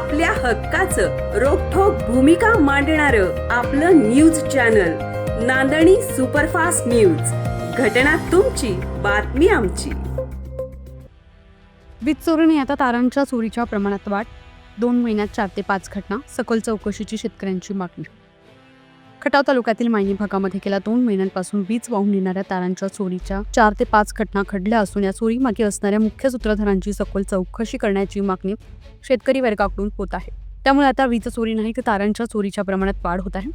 आपल्या हक्काचं रोखोक भूमिका मांडणार आपलं news channel Nandani superfast news. घटना तुमची बातमी आमची. वीज चोरणी आता तारांच्या चोरीच्या प्रमाणात वाढ. दोन महिन्यात चार ते पाच घटना सखोल चौकशीची शेतकऱ्यांची मागणी. खटाव तालुक्यातील मायनी भागामध्ये गेल्या दोन महिन्यांपासून वीज वाहून नेणाऱ्या तारांच्या चोरीच्या चार ते पाच घटना घडल्या असून या चोरीमागे असणाऱ्या मुख्य सूत्रधारांची सखोल चौकशी करण्याची मागणी शेतकरी वर्गाकडून होत आहे. त्यामुळे आता वीज चोरी नाही तर तारांच्या चोरीच्या प्रमाणात वाढ होत आहे.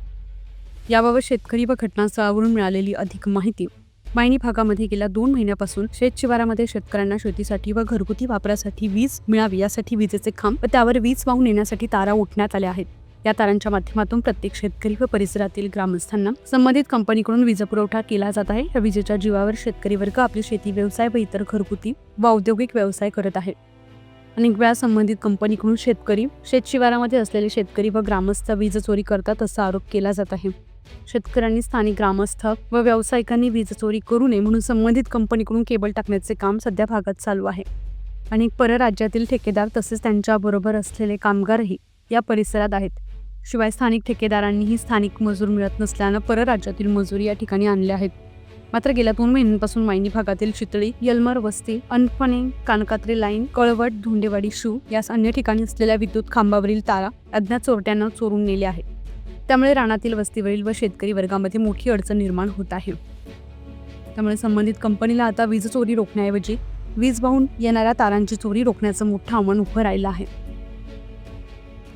याबाबत शेतकरी व घटनास्थळावरून मिळालेली अधिक माहिती मायनी भागामध्ये गेल्या दोन महिन्यापासून शेत शिवारामध्ये शेतकऱ्यांना शेतीसाठी व घरगुती वापरासाठी वीज मिळावी यासाठी विजेचे खांब व त्यावर वीज वाहून नेण्यासाठी तारा उठण्यात आल्या आहेत. या तारांच्या माध्यमातून प्रत्येक शेतकरी व परिसरातील ग्रामस्थांना संबंधित कंपनीकडून वीज पुरवठा केला जात आहे. या विजेच्या जीवावर शेतकरी वर्ग आपली शेती व्यवसाय व इतर घरगुती व औद्योगिक व्यवसाय करत आहे. अनेक वेळा संबंधित कंपनीकडून शेतकरी शेतशिवारामध्ये असलेले शेतकरी व ग्रामस्थ वीज चोरी करतात असा आरोप केला जात आहे. शेतकऱ्यांनी स्थानिक ग्रामस्थ व व्यावसायिकांनी वीज चोरी करू नये म्हणून संबंधित कंपनीकडून केबल टाकण्याचे काम सध्या भागात चालू आहे. अनेक परराज्यातील ठेकेदार तसेच त्यांच्याबरोबर असलेले कामगारही या परिसरात आहेत. शिवाय स्थानिक ठेकेदारांनीही स्थानिक मजूर मिळत नसल्यानं परराज्यातील मजूर या ठिकाणी आणले आहेत. मात्र गेल्या दोन महिन्यांपासून मायनी भागातील चितळी यलमर वस्ती अनपणे कानकात्रे लाईन कळवट धोंडेवाडी शू यास अन्य ठिकाणी असलेल्या विद्युत खांबावरील तारा अज्ञात चोरट्यांना चोरून नेल्या आहेत. त्यामुळे रानातील वस्तीवरील व शेतकरी वर्गामध्ये मोठी अडचण निर्माण होत आहे. त्यामुळे संबंधित कंपनीला आता वीज चोरी रोखण्याऐवजी वीज वाहून येणाऱ्या तारांची चोरी रोखण्याचं मोठं आव्हान उभं राहिलं आहे.